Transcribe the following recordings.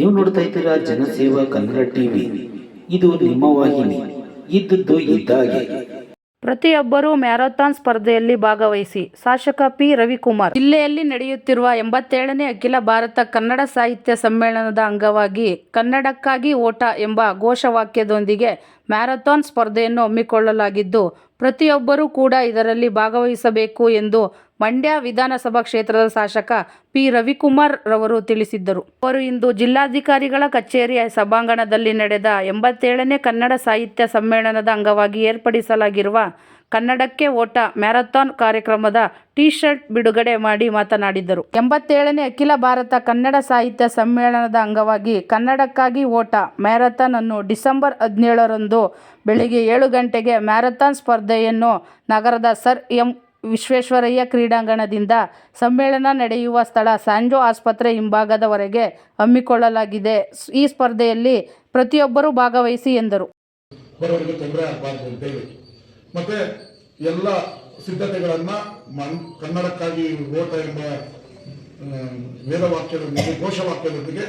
ನೀವು ನೋಡ್ತಾ ಇದ್ದೀರಾ ಜನಸೇವಾ ಕನ್ನಡ ಟಿವಿ. ಇದು ನಿಮ್ಮ ವಾಹಿನಿ. ಇದ್ದದ್ದು ಇದ್ದಾಗೆ. ಪ್ರತಿಯೊಬ್ಬರೂ ಮ್ಯಾರಥಾನ್ ಸ್ಪರ್ಧೆಯಲ್ಲಿ ಭಾಗವಹಿಸಿ. ಶಾಸಕ ಪಿ. ರವಿಕುಮಾರ್. ಜಿಲ್ಲೆಯಲ್ಲಿ ನಡೆಯುತ್ತಿರುವ ಎಂಬತ್ತೇಳನೇ ಅಖಿಲ ಭಾರತ ಕನ್ನಡ ಸಾಹಿತ್ಯ ಸಮ್ಮೇಳನದ ಅಂಗವಾಗಿ ಕನ್ನಡಕ್ಕಾಗಿ ಓಟ ಎಂಬ ಘೋಷವಾಕ್ಯದೊಂದಿಗೆ ಮ್ಯಾರಥಾನ್ ಸ್ಪರ್ಧೆಯನ್ನು ಹಮ್ಮಿಕೊಳ್ಳಲಾಗಿದ್ದು, ಪ್ರತಿಯೊಬ್ಬರೂ ಕೂಡ ಇದರಲ್ಲಿ ಭಾಗವಹಿಸಬೇಕು ಎಂದು ಮಂಡ್ಯ ವಿಧಾನಸಭಾ ಕ್ಷೇತ್ರದ ಶಾಸಕ ಪಿ. ರವಿಕುಮಾರ್ ರವರು ತಿಳಿಸಿದ್ದರು. ಅವರು ಇಂದು ಜಿಲ್ಲಾಧಿಕಾರಿಗಳ ಕಚೇರಿ ಸಭಾಂಗಣದಲ್ಲಿ ನಡೆದ ಎಂಬತ್ತೇಳನೇ ಕನ್ನಡ ಸಾಹಿತ್ಯ ಸಮ್ಮೇಳನದ ಅಂಗವಾಗಿ ಏರ್ಪಡಿಸಲಾಗಿರುವ ಕನ್ನಡಕ್ಕೆ ಓಟ ಮ್ಯಾರಥಾನ್ ಕಾರ್ಯಕ್ರಮದ ಟಿ ಶರ್ಟ್ ಬಿಡುಗಡೆ ಮಾಡಿ ಮಾತನಾಡಿದರು. ಎಂಬತ್ತೇಳನೇ ಅಖಿಲ ಭಾರತ ಕನ್ನಡ ಸಾಹಿತ್ಯ ಸಮ್ಮೇಳನದ ಅಂಗವಾಗಿ ಕನ್ನಡಕ್ಕಾಗಿ ಓಟ ಮ್ಯಾರಥಾನ್ ಅನ್ನು ಡಿಸೆಂಬರ್ ಹದಿನೇಳರಂದು ಬೆಳಿಗ್ಗೆ ಏಳು ಗಂಟೆಗೆ ಮ್ಯಾರಥಾನ್ ಸ್ಪರ್ಧೆಯನ್ನು ನಗರದ ಸರ್ ಎಂ ವಿಶ್ವೇಶ್ವರಯ್ಯ ಕ್ರೀಡಾಂಗಣದಿಂದ ಸಮ್ಮೇಳನ ನಡೆಯುವ ಸ್ಥಳ ಸಾಂಜೋ ಆಸ್ಪತ್ರೆ ಹಿಂಭಾಗದವರೆಗೆ ಹಮ್ಮಿಕೊಳ್ಳಲಾಗಿದೆ. ಈ ಸ್ಪರ್ಧೆಯಲ್ಲಿ ಪ್ರತಿಯೊಬ್ಬರೂ ಭಾಗವಹಿಸಿ ಎಂದರು. ಮತ್ತೆ ಎಲ್ಲ ಸಿದ್ಧತೆಗಳನ್ನ ಕನ್ನಡಕ್ಕಾಗಿ ಓಟ ಎಂಬ ವೇದವಾಕ್ಯದೊಂದಿಗೆ, ಘೋಷವಾಕ್ಯದೊಂದಿಗೆ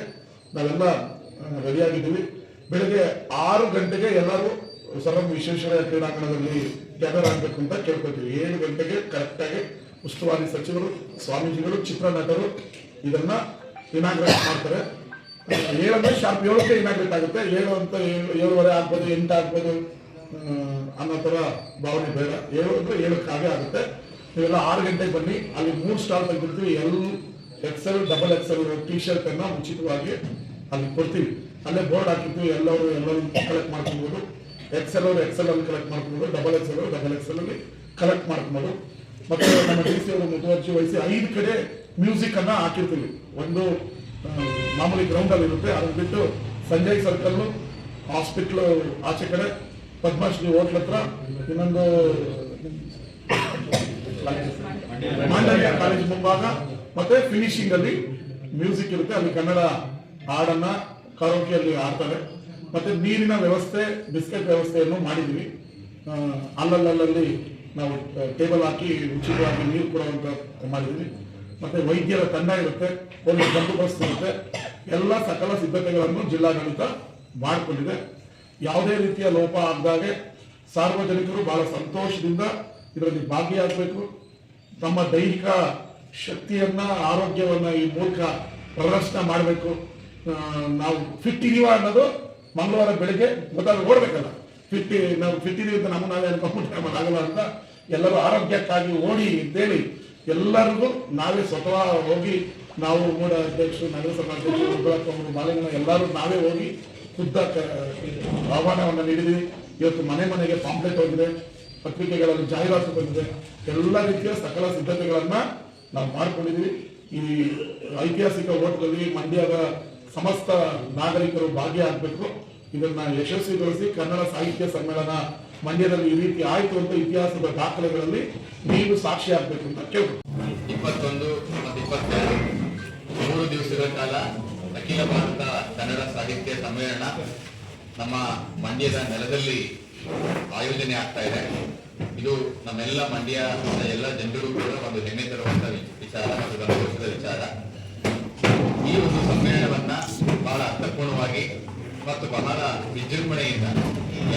ನಾವೆಲ್ಲ ರೆಡಿಯಾಗಿದ್ದೀವಿ. ಬೆಳಗ್ಗೆ ಆರು ಗಂಟೆಗೆ ಎಲ್ಲರೂ ಸರ್ವ ವಿಶ್ವೇಶ್ವರ ಕ್ರೀಡಾಂಗಣದಲ್ಲಿ ಗ್ಯಾದರ್ ಆಗಬೇಕು ಅಂತ ಕೇಳ್ಕೊತೀವಿ. ಏಳು ಗಂಟೆಗೆ ಕರೆಕ್ಟಾಗಿ ಉಸ್ತುವಾರಿ ಸಚಿವರು, ಸ್ವಾಮೀಜಿಗಳು, ಚಿತ್ರನಟರು ಇದನ್ನ ಇನಾಗ್ರೇಟ್ ಮಾಡ್ತಾರೆ. ಏಳಂದ್ರೆ ಶಾರ್ಪ್ ಏಳಕ್ಕೆ ಇನಾಗ್ರೇಟ್ ಆಗುತ್ತೆ. ಏಳು ಅಂತ ಏಳು, ಏಳುವರೆ ಆಗ್ಬೋದು, ಎಂಟು ಆಗ್ಬೋದು. ಅನ್ನೋ ಥರ ಭಾವನೆ ಬೇಡ. ಏಳಕ್ಕೆ ಆಗೇ ಆಗುತ್ತೆ. ನೀವೆಲ್ಲ ಆರು ಗಂಟೆಗೆ ಬನ್ನಿ. ಅಲ್ಲಿ ಮೂರು stall ತೆಗೆದಿರ್ತೀವಿ L XL double XL T shirt ಉಚಿತವಾಗಿ ಅಲ್ಲಿ ಕೊಡ್ತೀವಿ. ಅಲ್ಲೇ ಬೋರ್ಡ್ ಹಾಕಿರ್ತೀವಿ. ಎಲ್ಲರೂ ಎಲ್ಲರೂ ಕಲೆಕ್ಟ್ ಮಾಡ್ಕೊಬೋದು. ಎಕ್ಸೆಲ್ ಅವರು ಎಕ್ಸೆಲ್ ಅಲ್ಲಿ ಕಲೆಕ್ಟ್ ಮಾಡ್ಕೊಬೋದು. ಡಬಲ್ ಎಕ್ಸೆಲ್ ಅವರು ಡಬಲ್ ಎಕ್ಸೆಲ್ ಅಲ್ಲಿ ಕಲೆಕ್ಟ್ ಮಾಡ್ಕೊಬೋದು. ಮತ್ತೆ ನಮ್ಮ ಡಿ ಸಿ ಅವರು ಮುತುವರ್ಜಿ ವಹಿಸಿ ಐದು ಕಡೆ ಮ್ಯೂಸಿಕ್ ಅನ್ನ ಹಾಕಿರ್ತೀವಿ. ಒಂದು ಮಾಮೂಲಿ ಗ್ರೌಂಡ್ ಅಲ್ಲಿ ಇರುತ್ತೆ. ಅದನ್ನ ಬಿಟ್ಟು ಸಂಜಯ್ ಸರ್ಕಲ್ ಹಾಸ್ಪಿಟ್ಲ್ ಆಚೆ ಕಡೆ ಪದ್ಮಶ್ರೀ ಹೋಟ್ಲ್ ಹತ್ರ ಇನ್ನೊಂದು ಮಾಂಡಲ್ಯ ಕಾಲೇಜ್ ಮುಂಭಾಗ ಮತ್ತೆ ಫಿನಿಶಿಂಗ್ ಅಲ್ಲಿ ಮ್ಯೂಸಿಕ್ ಇರುತ್ತೆ. ಅಲ್ಲಿ ಕನ್ನಡ ಹಾಡನ್ನ ಕರೋಕೆಯಲ್ಲಿ ಆಡ್ತಾರೆ ಮತ್ತೆ ನೀರಿನ ವ್ಯವಸ್ಥೆ, ಬಿಸ್ಕೆಟ್ ವ್ಯವಸ್ಥೆಯನ್ನು ಮಾಡಿದೀವಿ ಅಲ್ಲಲ್ಲಲ್ಲಿ ನಾವು ಟೇಬಲ್ ಹಾಕಿ ಉಚಿತವಾಗಿ ನೀರು ಕೊಡುವಂತ ಮಾಡಿದ್ವಿ ಮತ್ತೆ ವೈದ್ಯರ ತಂಡ ಇರುತ್ತೆ, ಪೊಲೀಸ್ ಬಂದೋಬಸ್ತ್ ಇರುತ್ತೆ. ಎಲ್ಲ ಸಕಲ ಸಿದ್ಧತೆಗಳನ್ನು ಜಿಲ್ಲಾಡಳಿತ ಮಾಡಿಕೊಂಡಿದೆ. ಯಾವುದೇ ರೀತಿಯ ಲೋಪ ಆಗದಾಗೆ ಸಾರ್ವಜನಿಕರು ಬಹಳ ಸಂತೋಷದಿಂದ ಇದರಲ್ಲಿ ಭಾಗಿಯಾಗಬೇಕು. ತಮ್ಮ ದೈಹಿಕ ಶಕ್ತಿಯನ್ನ, ಆರೋಗ್ಯವನ್ನ ಈ ಮೂಲಕ ಪ್ರದರ್ಶನ ಮಾಡಬೇಕು. ನಾವು ಫಿಟ್ ಇದೀವ ಅನ್ನೋದು ಮಂಗಳವಾರ ಬೆಳಿಗ್ಗೆ ಗೊತ್ತಾಗ ಓಡ್ಬೇಕಲ್ಲ. ಫಿಟ್ ನಾವು ಫಿಟ್ ಇದೀವಿ ಅಂತ ನಮ್ಮ ನಾವೇ ಅನ್ಕೊಂಡ್ಬಿಟ್ರೆ ಆಗಲ್ಲ ಅಂತ ಎಲ್ಲರೂ ಆರೋಗ್ಯಕ್ಕಾಗಿ ಓಡಿ ಅಂತೇಳಿ ಎಲ್ಲರಿಗೂ ನಾವೇ ಸ್ವತಃ ಹೋಗಿ ನಾವು ಮೂಡ ಅಧ್ಯಕ್ಷರು, ನಗರಸಭಾ ಅಧ್ಯಕ್ಷರು ಎಲ್ಲರೂ ನಾವೇ ಹೋಗಿ ಖುದ್ದ ಆಹ್ವಾನವನ್ನು ನೀಡಿದ್ವಿ. ಇವತ್ತು ಮನೆ ಮನೆಗೆ ಪಾಂಪ್ಲೆಟ್ ಹೋಗಿದೆ, ಪತ್ರಿಕೆಗಳಲ್ಲಿ ಜಾಹೀರಾತು ಬಂದಿದೆ. ಎಲ್ಲ ರೀತಿಯ ಸಕಲ ಸಿದ್ಧತೆಗಳನ್ನ ನಾವು ಮಾಡ್ಕೊಂಡಿದ್ವಿ. ಈ ಐತಿಹಾಸಿಕ ಓಟದಲ್ಲಿ ಮಂಡ್ಯದ ಸಮಸ್ತ ನಾಗರಿಕರು ಭಾಗಿಯಾಗಬೇಕು. ಇದನ್ನ ಯಶಸ್ವಿಗೊಳಿಸಿ ಕನ್ನಡ ಸಾಹಿತ್ಯ ಸಮ್ಮೇಳನ ಮಂಡ್ಯದಲ್ಲಿ ಈ ರೀತಿ ಆಯಿತು ಅಂತ ಇತಿಹಾಸದ ದಾಖಲೆಗಳಲ್ಲಿ ನೀವು ಸಾಕ್ಷಿ ಆಗ್ಬೇಕು ಅಂತ ಕೇಳ್ಬೋದು ಇಪ್ಪತ್ತೊಂದು ಮತ್ತು ಇಪ್ಪತ್ತೆರಡು, ಮೂರು ದಿವಸಗಳ ಕಾಲ ಅಖಿಲ ಭಾರತ ಕನ್ನಡ ಸಾಹಿತ್ಯ ಸಮ್ಮೇಳನ ನಮ್ಮ ಮಂಡ್ಯದ ನೆಲದಲ್ಲಿ ಆಯೋಜನೆ ಆಗ್ತಾ ಇದೆ. ಇದು ನಮ್ಮೆಲ್ಲ ಮಂಡ್ಯ ಎಲ್ಲ ಜನರಿಗೂ ಕೂಡ ಒಂದು ಹೆಮ್ಮೆ ತರುವಂತ ವಿಚಾರ ಮತ್ತು ಸಂತೋಷದ ವಿಚಾರ. ಈ ಒಂದು ಸಮ್ಮೇಳನವನ್ನ ಬಹಳ ಅರ್ಥಪೂರ್ಣವಾಗಿ ಮತ್ತು ಬಹಳ ವಿಜೃಂಭಣೆಯಿಂದ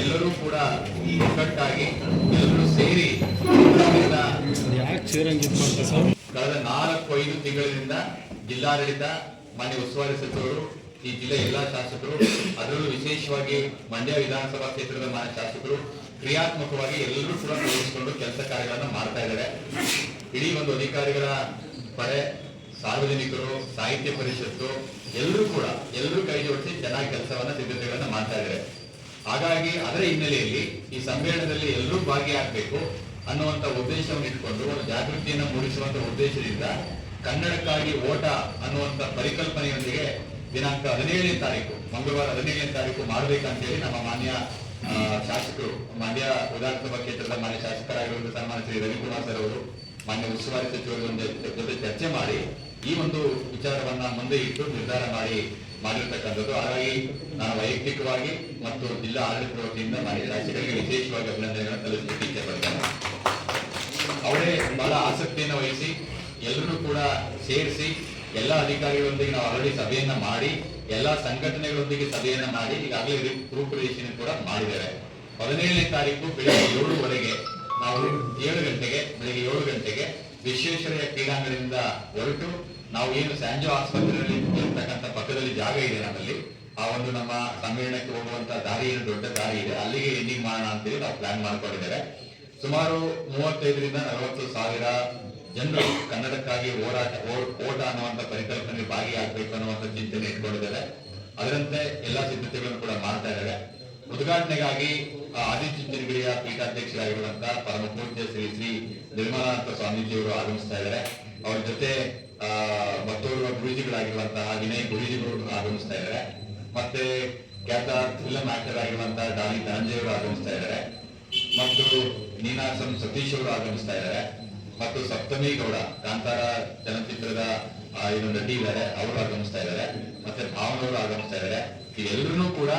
ಎಲ್ಲರೂ ಕೂಡ ಒಗ್ಗಟ್ಟಾಗಿ ಎಲ್ಲರೂ ಸೇರಿ ಕಳೆದ ನಾಲ್ಕು ಐದು ತಿಂಗಳಿನಿಂದ ಜಿಲ್ಲಾಡಳಿತ ಮಾನ್ಯ ಉಸ್ತುವಾರಿ ಸಚಿವರು, ಈ ಜಿಲ್ಲೆಯ ಎಲ್ಲಾ ಶಾಸಕರು, ಅದರಲ್ಲೂ ವಿಶೇಷವಾಗಿ ಮಂಡ್ಯ ವಿಧಾನಸಭಾ ಕ್ಷೇತ್ರದ ಮಾನ್ಯ ಶಾಸಕರು, ಕ್ರಿಯಾತ್ಮಕವಾಗಿ ಎಲ್ಲರೂ ಕೂಡ ತೊಡಗಿಸಿಕೊಂಡು ಕೆಲಸ ಕಾರ್ಯಗಳನ್ನು ಮಾಡ್ತಾ ಇದ್ದಾರೆ. ಇಡೀ ಒಂದು ಅಧಿಕಾರಿಗಳ ಪಡೆ ಸಾರ್ವಜನಿಕರು, ಸಾಹಿತ್ಯ ಪರಿಷತ್ತು, ಎಲ್ಲರೂ ಕೂಡ, ಎಲ್ಲರೂ ಕೈ ಜೋಡಿಸಿ ಚೆನ್ನಾಗಿ ಕೆಲಸವನ್ನ, ಸಿದ್ಧತೆಗಳನ್ನ ಮಾಡ್ತಾ ಇದ್ದಾರೆ. ಹಾಗಾಗಿ ಅದರ ಹಿನ್ನೆಲೆಯಲ್ಲಿ ಈ ಸಮ್ಮೇಳನದಲ್ಲಿ ಎಲ್ಲರೂ ಭಾಗಿಯಾಗಬೇಕು ಅನ್ನುವಂತ ಉದ್ದೇಶವನ್ನು ಇಟ್ಕೊಂಡು ಒಂದು ಜಾಗೃತಿಯನ್ನು ಮೂಡಿಸುವಂತ ಉದ್ದೇಶದಿಂದ ಕನ್ನಡಕ್ಕಾಗಿ ಓಟ ಅನ್ನುವಂತ ಪರಿಕಲ್ಪನೆಯೊಂದಿಗೆ ದಿನಾಂಕ ಹದಿನೇಳನೇ ತಾರೀಕು, ಮಂಗಳವಾರ ಹದಿನೇಳನೇ ತಾರೀಕು ಮಾಡಬೇಕಂತೇಳಿ ನಮ್ಮ ಮಾನ್ಯ ಶಾಸಕರು, ಮಾನ್ಯ ವಿಧಾನಸಭಾ ಕ್ಷೇತ್ರದ ಮಾನ್ಯ ಶಾಸಕರಾಗಿರುವಂತಹ ಸನ್ಮಾನ ಶ್ರೀ ರವಿಕುಮಾರ್ ಸರ್ ಅವರು ಮಾನ್ಯ ಉಸ್ತುವಾರಿ ಸಚಿವರೊಂದಿಗೆ ಜೊತೆ ಚರ್ಚೆ ಮಾಡಿ ಈ ಒಂದು ವಿಚಾರವನ್ನ ಮುಂದೆ ಇಟ್ಟು ನಿರ್ಧಾರ ಮಾಡಿ ಮಾಡಿರ್ತಕ್ಕಂಥದ್ದು. ಹಾಗಾಗಿ ನಾನು ವೈಯಕ್ತಿಕವಾಗಿ ಮತ್ತು ಜಿಲ್ಲಾ ಆಡಳಿತ ವತಿಯಿಂದ ಮಾನ್ಯ ಶಾಸಕರಿಗೆ ವಿಶೇಷವಾಗಿ ಅಭಿನಂದನೆಗಳನ್ನು ಸಲ್ಲಿಸಲಿಕ್ಕೆ ಇಚ್ಛೆಪಡ್ತೇನೆ ಅವರೇ ಬಹಳ ಆಸಕ್ತಿಯನ್ನು ವಹಿಸಿ ಎಲ್ಲರೂ ಕೂಡ ಸೇರಿಸಿ ಎಲ್ಲ ಅಧಿಕಾರಿಗಳೊಂದಿಗೆ ನಾವು ಆಲ್ರೆಡಿ ಸಭೆಯನ್ನ ಮಾಡಿ, ಎಲ್ಲಾ ಸಂಘಟನೆಗಳೊಂದಿಗೆ ಸಭೆಯನ್ನ ಮಾಡಿ, ಈಗಾಗಲೇ ರೂಪುರೇಷನ್ ಕೂಡ ಮಾಡಿದ್ದಾರೆ. ಹದಿನೇಳನೇ ತಾರೀಕು ಬೆಳಿಗ್ಗೆ ಏಳುವರೆಗೆ ನಾವು ಏಳು ಗಂಟೆಗೆ, ಬೆಳಿಗ್ಗೆ ಏಳು ಗಂಟೆಗೆ ವಿಶ್ವೇಶ್ವರಯ್ಯ ಕ್ರೀಡಾಂಗಣದಿಂದ ಹೊರಟು ನಾವು ಏನು ಸ್ಯಾಂಜೋ ಆಸ್ಪತ್ರೆಯಲ್ಲಿ ಇರ್ತಕ್ಕಂಥ ಪಕ್ಕದಲ್ಲಿ ಜಾಗ ಇದೆ ನಮ್ಮಲ್ಲಿ. ಆ ಒಂದು ನಮ್ಮ ಸಮ್ಮೇಳನಕ್ಕೆ ಹೋಗುವಂತ ದಾರಿ ಏನು, ದೊಡ್ಡ ದಾರಿ ಇದೆ. ಅಲ್ಲಿಗೆ ಎಂಡಿಂಗ್ ಮಾಡೋಣ ಅಂತೇಳಿ ನಾವು ಪ್ಲಾನ್ ಮಾಡ್ಕೊಂಡಿದ್ದಾರೆ ಸುಮಾರು ಮೂವತ್ತೈದರಿಂದ ನಲವತ್ತು ಸಾವಿರ ಜನರು ಕನ್ನಡಕ್ಕಾಗಿ ಹೋರಾಟ ಓಟ ಅನ್ನುವಂತ ಪರಿಕಲ್ಪನೆ ಭಾಗಿಯಾಗಬೇಕು ಅನ್ನುವಂತ ಚಿಂತನೆ ಇಟ್ಕೊಂಡಿದ್ದಾರೆ. ಅದರಂತೆ ಎಲ್ಲಾ ಸಿದ್ಧತೆಗಳನ್ನು ಕೂಡ ಮಾಡ್ತಾ ಇದ್ದಾರೆ. ಉದ್ಘಾಟನೆಗಾಗಿ ಆದಿ ಆದಿಚುಂಚನಗಿರಿಯ ಪೀಠಾಧ್ಯಕ್ಷರಾಗಿರುವಂತಹ ಪರಮ ಪೂಜ್ಯ ಶ್ರೀ ಶ್ರೀ ನಿರ್ಮಲಾನಂದ ಸ್ವಾಮೀಜಿಯವರು ಆಗಮಿಸ್ತಾ ಇದ್ದಾರೆ. ಅವ್ರ ಜೊತೆ ಮತ್ತೋರ್ವ ಗುರುಜಿಗಳಾಗಿರುವಂತಹ ವಿನಯ್ ಗುರುಜಿಗಳು ಆಗಮಿಸ್ತಾ ಇದ್ದಾರೆ. ಮತ್ತೆ ಖ್ಯಾತ ಫಿಲಂ ಆಕ್ಟರ್ ಆಗಿರುವಂತಹ ಡಾಲಿ ಧನಂಜಯ್ ಅವರು ಆಗಮಿಸ್ತಾ ಇದ್ದಾರೆ. ಮತ್ತು ನೀನಾಸಂ ಸತೀಶ್ ಅವರು ಆಗಮಿಸ್ತಾ ಇದ್ದಾರೆ. ಮತ್ತು ಸಪ್ತಮಿ ಗೌಡ, ಕಾಂತಾರ ಚಲನಚಿತ್ರದ ಏನು ನಟಿ ಇದ್ದಾರೆ ಅವರು ಆಗಮಿಸ್ತಾ ಇದ್ದಾರೆ ಮತ್ತೆ ಭಾವನವರು ಆಗಮಿಸ್ತಾ ಇದ್ದಾರೆ ಎಲ್ಲರೂ ಕೂಡ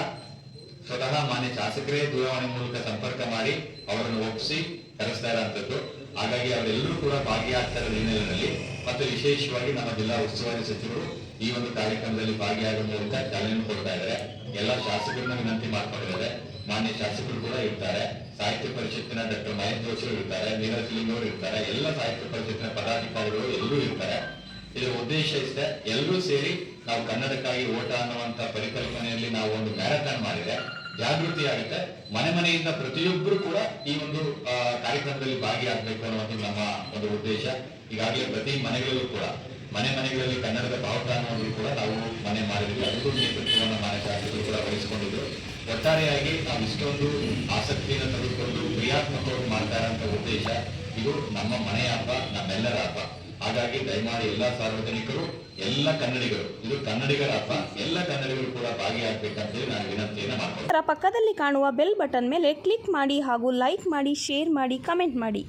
ಸ್ವತಃ ಮಾನ್ಯ ಶಾಸಕರೇ ದೂರವಾಣಿ ಮೂಲಕ ಸಂಪರ್ಕ ಮಾಡಿ ಅವರನ್ನು ಒಪ್ಪಿಸಿ ಕರೆಸ್ತಾ ಇರೋಂಥದ್ದು ಹಾಗಾಗಿ ಅವರೆಲ್ಲರೂ ಕೂಡ ಭಾಗಿಯಾಗ್ತಾರೆ ಹಿನ್ನೆಲೆಯಲ್ಲಿ. ಮತ್ತು ವಿಶೇಷವಾಗಿ ನಮ್ಮ ಜಿಲ್ಲಾ ಉಸ್ತುವಾರಿ ಸಚಿವರು ಈ ಒಂದು ಕಾರ್ಯಕ್ರಮದಲ್ಲಿ ಭಾಗಿಯಾಗುವ ಮೂಲಕ ಚಾಲನೆ ಕೊಡ್ತಾ ಇದ್ದಾರೆ. ಎಲ್ಲ ಶಾಸಕರನ್ನ ವಿನಂತಿ ಮಾಡ್ಕೊಂಡಿದ್ದಾರೆ. ಮಾನ್ಯ ಶಾಸಕರು ಕೂಡ ಇರ್ತಾರೆ. ಸಾಹಿತ್ಯ ಪರಿಷತ್ತಿನ ಡಾಕ್ಟರ್ ಮಹೇಶ್ ಜೋಶಿ ಇರ್ತಾರೆ, ನೀರಜ್ ಸಿಂಗ್ ಅವರು ಇರ್ತಾರೆ, ಎಲ್ಲ ಸಾಹಿತ್ಯ ಪರಿಷತ್ತಿನ ಪದಾಧಿಕಾರಿಗಳು ಎಲ್ಲರೂ ಇರ್ತಾರೆ. ಇದರ ಉದ್ದೇಶ ಇಷ್ಟೇ, ಎಲ್ಲರೂ ಸೇರಿ ನಾವು ಕನ್ನಡಕ್ಕಾಗಿ ಓಟ ಅನ್ನುವಂತ ಪರಿಕಲ್ಪನೆಯಲ್ಲಿ ನಾವು ಒಂದು ಮ್ಯಾರಥಾನ್ ಮಾಡಿದೆ ಜಾಗೃತಿ ಆಗುತ್ತೆ. ಮನೆ ಮನೆಯಿಂದ ಪ್ರತಿಯೊಬ್ಬರು ಕೂಡ ಈ ಒಂದು ಕಾರ್ಯಕ್ರಮದಲ್ಲಿ ಭಾಗಿಯಾಗಬೇಕು ಅನ್ನುವಂಥದ್ದು ನಮ್ಮ ಒಂದು ಉದ್ದೇಶ. ಈಗಾಗಲೇ ಪ್ರತಿ ಮನೆಗಳಲ್ಲೂ ಕೂಡ, ಮನೆ ಮನೆಗಳಲ್ಲಿ ಕನ್ನಡದ ಅನ್ನೋದು ಕೂಡ ನಾವು ಮನೆ ಮಾಡಿದ್ವಿ. ಅದಕ್ಕೂ ನೇತೃತ್ವವನ್ನು ಮನೆ ಶಾಸಕರು ಕೂಡ ವಹಿಸಿಕೊಂಡಿದ್ರು. ಒಟ್ಟಾರೆಯಾಗಿ ನಾವು ಇಷ್ಟೊಂದು ಆಸಕ್ತಿಯನ್ನು ತೆಗೆದುಕೊಂಡು ಕ್ರಿಯಾತ್ಮಕವಾಗಿ ಮಾಡ್ತಾರೆ ಅಂತ ಉದ್ದೇಶ ಇದು ನಮ್ಮ ಮನೆಯ ಹಬ್ಬ, ನಮ್ಮೆಲ್ಲರ ಹಬ್ಬ. ಹಾಗಾಗಿ ದಯಮಾಡಿ ಎಲ್ಲಾ ಸಾರ್ವಜನಿಕರು, ಎಲ್ಲ ಕನ್ನಡಿಗರು, ಇದು ಕನ್ನಡಿಗರ ಹಬ್ಬ, ಎಲ್ಲ ಕನ್ನಡಿಗರು ಕೂಡ ಭಾಗಿಯಾಗಬೇಕಂತೇಳಿ ನಾನು ವಿನಂತಿಯನ್ನು ಮಾಡ್ತೀನಿ ಪಕ್ಕದಲ್ಲಿ ಕಾಣುವ ಬೆಲ್ ಬಟನ್ ಮೇಲೆ ಕ್ಲಿಕ್ ಮಾಡಿ ಹಾಗೂ ಲೈಕ್ ಮಾಡಿ, ಶೇರ್ ಮಾಡಿ, ಕಮೆಂಟ್ ಮಾಡಿ.